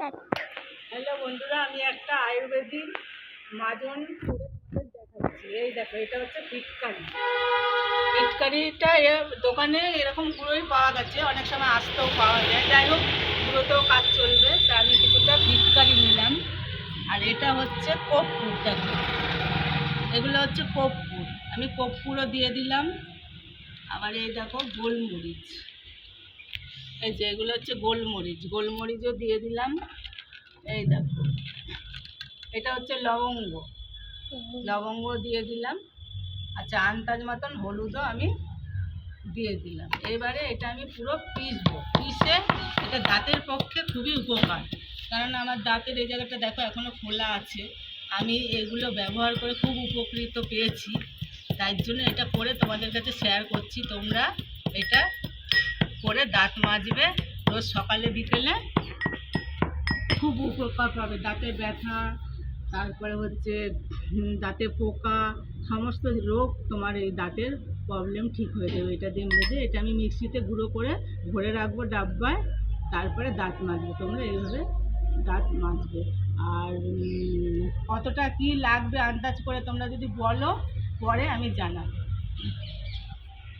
Hello বন্ধুরা, আমি একটা আয়ুর্বেদিক মাজন দেখাচ্ছি। এই দেখো, এটা হচ্ছে ফিটকারি ফিটকারিটা দোকানে এরকম গুঁড়োই পাওয়া গেছে, অনেক সময় আসতেও পাওয়া যায়। যাই হোক, গুঁড়োতেও কাজ চলবে, তা আমি কিছুটা ফিটকারি নিলাম। আর এটা হচ্ছে কর্পূর, দেখো। এগুলো হচ্ছে কর্পূর। আমি কর্পূরও দিয়ে দিলাম। আবার এই দেখো গোলমরিচ। এই যে এগুলো হচ্ছে গোলমরিচ। গোলমরিচও দিয়ে দিলাম। এই দেখো। এটা হচ্ছে লবঙ্গ। লবঙ্গ দিয়ে দিলাম। আচ্ছা আন্দাজ মতন হলুদও আমি দিয়ে দিলাম। এবারে এটা আমি পুরো পিসবো পিসে এটা দাঁতের পক্ষে খুবই উপকার। কারণ আমার দাঁতের এই জায়গাটা দেখো এখনও খোলা আছে। আমি এগুলো ব্যবহার করে খুব উপকৃত পেয়েছি। তাই জন্য এটা করে তোমাদের কাছে শেয়ার করছি। তোমরা এটা করে দাঁত মাজবে। রোজ সকালে, বিকেলে খুব উপকার পাবে। দাঁতের ব্যথা, তারপরে হচ্ছে দাঁতে পোকা, সমস্ত রোগ তোমার এই দাঁতের প্রবলেম ঠিক হয়ে যাবে। এটা দিয়ে মেজে এটা আমি মিক্সিতে গুঁড়ো করে ভরে রাখব ডাব্বায়, তারপরে দাঁত মাজবে। তোমরা এইভাবে দাঁত মাজবে। আর কতটা কি লাগবে আন্দাজ করে তোমরা যদি বলো, পরে আমি জানাব।